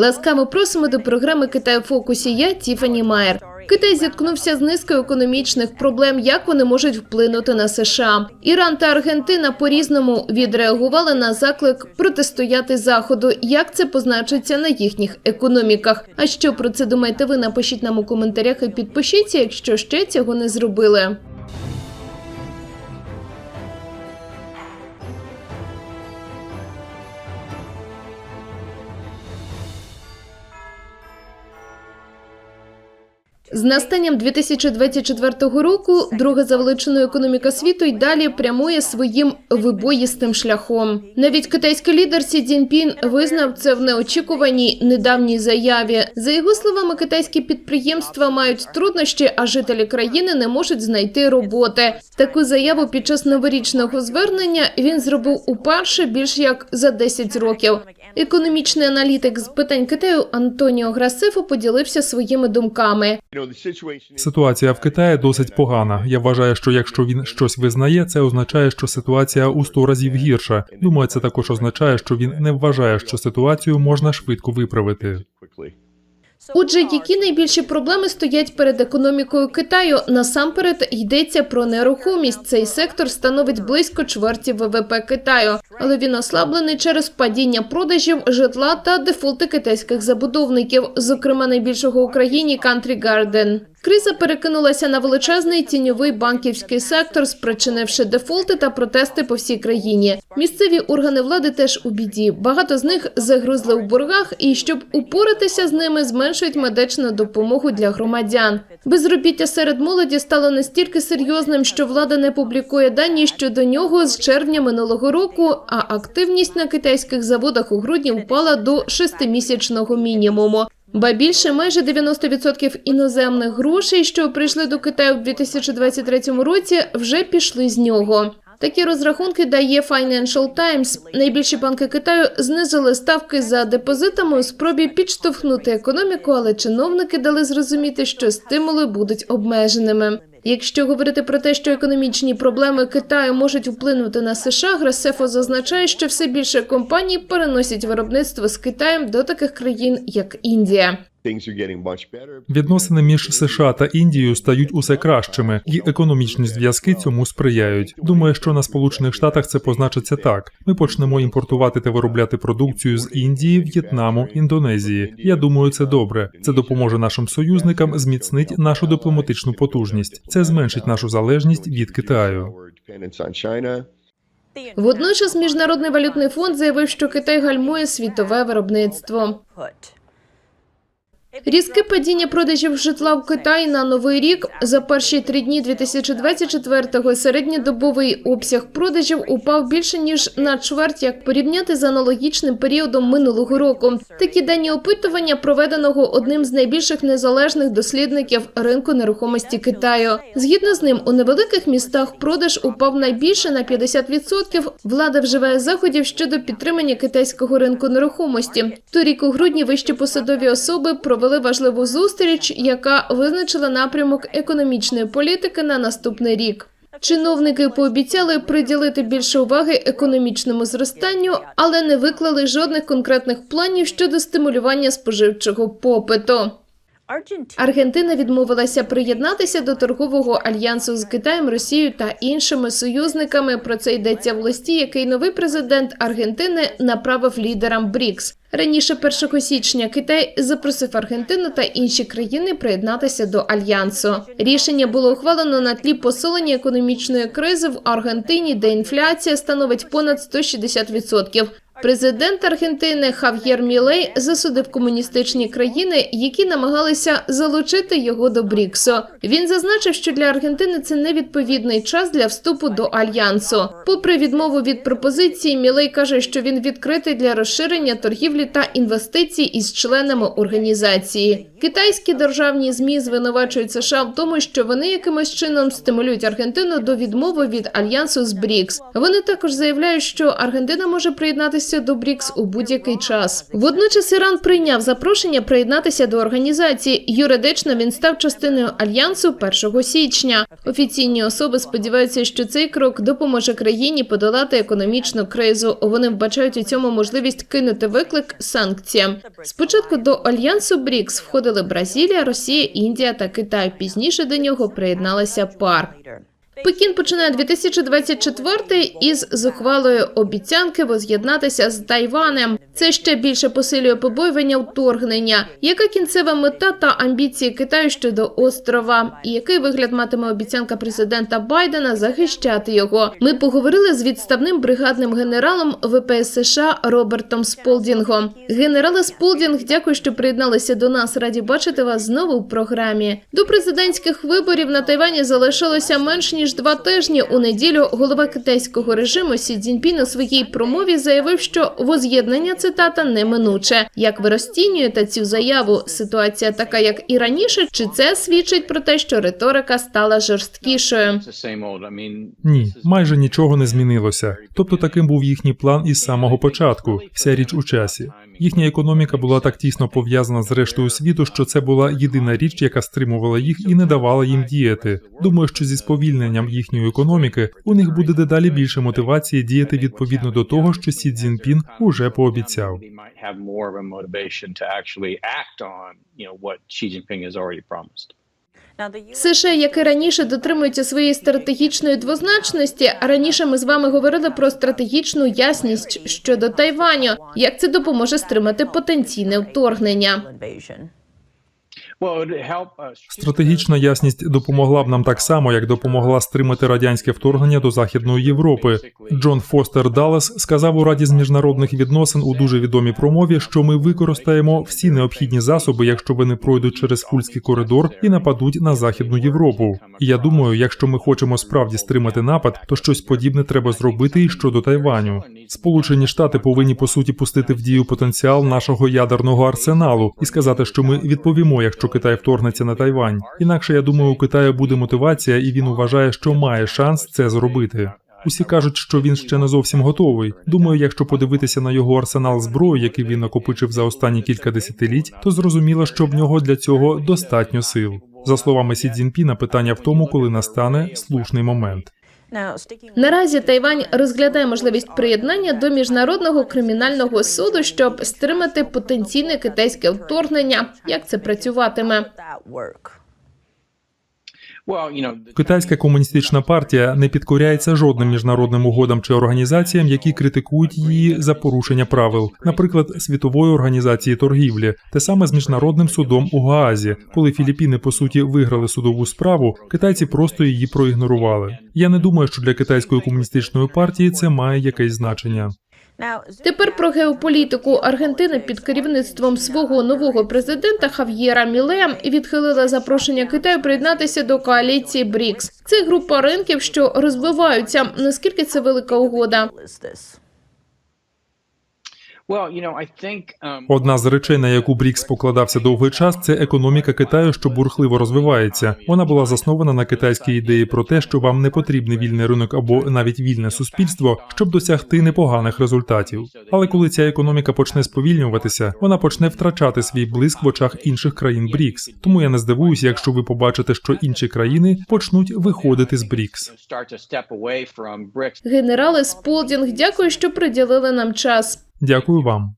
Ласкаво просимо до програми Китай у фокусі. Я Тіфані Майер. Китай зіткнувся з низкою економічних проблем, як вони можуть вплинути на США. Іран та Аргентина по різному відреагували на заклик протистояти заходу. Як це позначиться на їхніх економіках? А що про це думаєте? Ви напишіть нам у коментарях і підпишіться, якщо ще цього не зробили. З настанням 2024 року друга за величиною економіка світу й далі прямує своїм вибоїстим шляхом. Навіть китайський лідер Сі Цзіньпін визнав це в неочікуваній недавній заяві. За його словами, китайські підприємства мають труднощі, а жителі країни не можуть знайти роботи. Таку заяву під час новорічного звернення він зробив уперше більш як за 10 років. Економічний аналітик з питань Китаю Антоніо Грасифо поділився своїми думками. Ситуація в Китаї досить погана. Я вважаю, що якщо він щось визнає, це означає, що ситуація у сто разів гірша. Думаю, це також означає, що він не вважає, що ситуацію можна швидко виправити. Отже, які найбільші проблеми стоять перед економікою Китаю? Насамперед йдеться про нерухомість. Цей сектор становить близько чверті ВВП Китаю, але він ослаблений через падіння продажів житла та дефолти китайських забудовників, зокрема найбільшого у країні Country Garden. Криза перекинулася на величезний тіньовий банківський сектор, спричинивши дефолти та протести по всій країні. Місцеві органи влади теж у біді. Багато з них загрузли у боргах, і щоб упоратися з ними, зменшують медичну допомогу для громадян. Безробіття серед молоді стало настільки серйозним, що влада не публікує дані щодо нього з червня минулого року. А активність на китайських заводах у грудні впала до шестимісячного мінімуму. Ба більше майже 90% іноземних грошей, що прийшли до Китаю в 2023 році, вже пішли з нього. Такі розрахунки дає Financial Times. Найбільші банки Китаю знизили ставки за депозитами у спробі підштовхнути економіку, але чиновники дали зрозуміти, що стимули будуть обмеженими. Якщо говорити про те, що економічні проблеми Китаю можуть вплинути на США, Грасефо зазначає, що все більше компаній переносять виробництво з Китаєм до таких країн, як Індія. Відносини між США та Індією стають усе кращими, і економічні зв'язки цьому сприяють. Думаю, що на Сполучених Штатах це позначиться так: ми почнемо імпортувати та виробляти продукцію з Індії, В'єтнаму, Індонезії. Я думаю, це добре. Це допоможе нашим союзникам зміцнить нашу дипломатичну потужність. Це зменшить нашу залежність від Китаю. Водночас міжнародний валютний фонд заявив, що Китай гальмує світове виробництво. Різке падіння продажів житла в Китаї на новий рік за перші три дні 2024-го середньодобовий обсяг продажів упав більше ніж на чверть, як порівняти з аналогічним періодом минулого року. Такі дані опитування проведеного одним з найбільших незалежних дослідників ринку нерухомості Китаю. Згідно з ним, у невеликих містах продаж упав найбільше на 50%. Влада вживає заходів щодо підтримання китайського ринку нерухомості. Торік у грудні вищі посадові особи провели важливу зустріч, яка визначила напрямок економічної політики на наступний рік. Чиновники пообіцяли приділити більше уваги економічному зростанню, але не виклали жодних конкретних планів щодо стимулювання споживчого попиту. Аргентина відмовилася приєднатися до торгового альянсу з Китаєм, Росією та іншими союзниками. Про це йдеться в листі, який новий президент Аргентини направив лідерам БРІКС. Раніше 1 січня Китай запросив Аргентину та інші країни приєднатися до альянсу. Рішення було ухвалено на тлі посилення економічної кризи в Аргентині, де інфляція становить понад 160%. Президент Аргентини Хав'єр Мілей засудив комуністичні країни, які намагалися залучити його до Бріксу. Він зазначив, що для Аргентини це невідповідний час для вступу до альянсу. Попри відмову від пропозиції, Мілей каже, що він відкритий для розширення торгівлі та інвестицій із членами організації. Китайські державні змі звинувачують США в тому, що вони якимось чином стимулюють Аргентину до відмови від альянсу з БРІКС. Вони також заявляють, що Аргентина може приєднатися приєднатися до БРІКС у будь-який час. Водночас Іран прийняв запрошення приєднатися до організації. Юридично він став частиною альянсу 1 січня. Офіційні особи сподіваються, що цей крок допоможе країні подолати економічну кризу. Вони вбачають у цьому можливість кинути виклик санкціям. Спочатку до альянсу БРІКС входили Бразилія, Росія, Індія та Китай. Пізніше до нього приєдналася ПАР. Пекін починає 2024 із зухвалої обіцянки воз'єднатися з Тайванем. Це ще більше посилює побоювання вторгнення. Яка кінцева мета та амбіції Китаю щодо острова? І який вигляд матиме обіцянка президента Байдена захищати його? Ми поговорили з відставним бригадним генералом ВПС США Робертом Сполдінгом. Генерале Сполдінг, дякую, що приєдналися до нас. Раді бачити вас знову в програмі. До президентських виборів на Тайвані залишилося менш ніж два тижні. У неділю голова китайського режиму Сі Цзіньпін у своїй промові заявив, що воз'єднання цитата неминуче. Як ви розцінюєте цю заяву? Ситуація така, як і раніше, чи це свідчить про те, що риторика стала жорсткішою? Ні, майже нічого не змінилося. Тобто таким був їхній план із самого початку. Вся річ у часі. Їхня економіка була так тісно пов'язана з рештою світу, що це була єдина річ, яка стримувала їх і не давала їм діяти. Думаю, що зі сповільненням їхньої економіки у них буде дедалі більше мотивації діяти відповідно до того, що Сі Цзіньпін уже пообіцяв. США, як і раніше, дотримуються своєї стратегічної двозначності. А раніше ми з вами говорили про стратегічну ясність щодо Тайваню. Як це допоможе стримати потенційне вторгнення? Стратегічна ясність допомогла б нам так само, як допомогла стримати радянське вторгнення до Західної Європи. Джон Фостер Даллас сказав у Раді з міжнародних відносин у дуже відомій промові, що ми використаємо всі необхідні засоби, якщо вони пройдуть через Кульський коридор і нападуть на Західну Європу. І я думаю, якщо ми хочемо справді стримати напад, то щось подібне треба зробити і щодо Тайваню. Сполучені Штати повинні по суті пустити в дію потенціал нашого ядерного арсеналу і сказати, що ми відповімо, якщо Китай вторгнеться на Тайвань. Інакше я думаю, у Китаю буде мотивація, і він вважає, що має шанс це зробити. Усі кажуть, що він ще не зовсім готовий. Думаю, якщо подивитися на його арсенал зброї, який він накопичив за останні кілька десятиліть, то зрозуміло, що в нього для цього достатньо сил. За словами Сі Цзіньпіна, питання в тому, коли настане слушний момент. Наразі Тайвань розглядає можливість приєднання до міжнародного кримінального суду, щоб стримати потенційне китайське вторгнення. Як це працюватиме? Китайська комуністична партія не підкоряється жодним міжнародним угодам чи організаціям, які критикують її за порушення правил, наприклад, світової організації торгівлі, те саме з міжнародним судом у Гаазі, коли Філіппіни по суті виграли судову справу, китайці просто її проігнорували. Я не думаю, що для китайської комуністичної партії це має якесь значення. Тепер про геополітику Аргентина під керівництвом свого нового президента Хав'єра Мілея відхилила запрошення Китаю приєднатися до коаліції БРІКС. Це група ринків, що розвиваються. Наскільки це велика угода? Одна з речей, на яку Брікс покладався довгий час, це економіка Китаю, що бурхливо розвивається. Вона була заснована на китайській ідеї про те, що вам не потрібний вільний ринок або навіть вільне суспільство, щоб досягти непоганих результатів. Але коли ця економіка почне сповільнюватися, вона почне втрачати свій блиск в очах інших країн Брікс. Тому я не здивуюся, якщо ви побачите, що інші країни почнуть виходити з Брікс. Генерали Сполдінг, дякую, що приділили нам час. Дякую вам.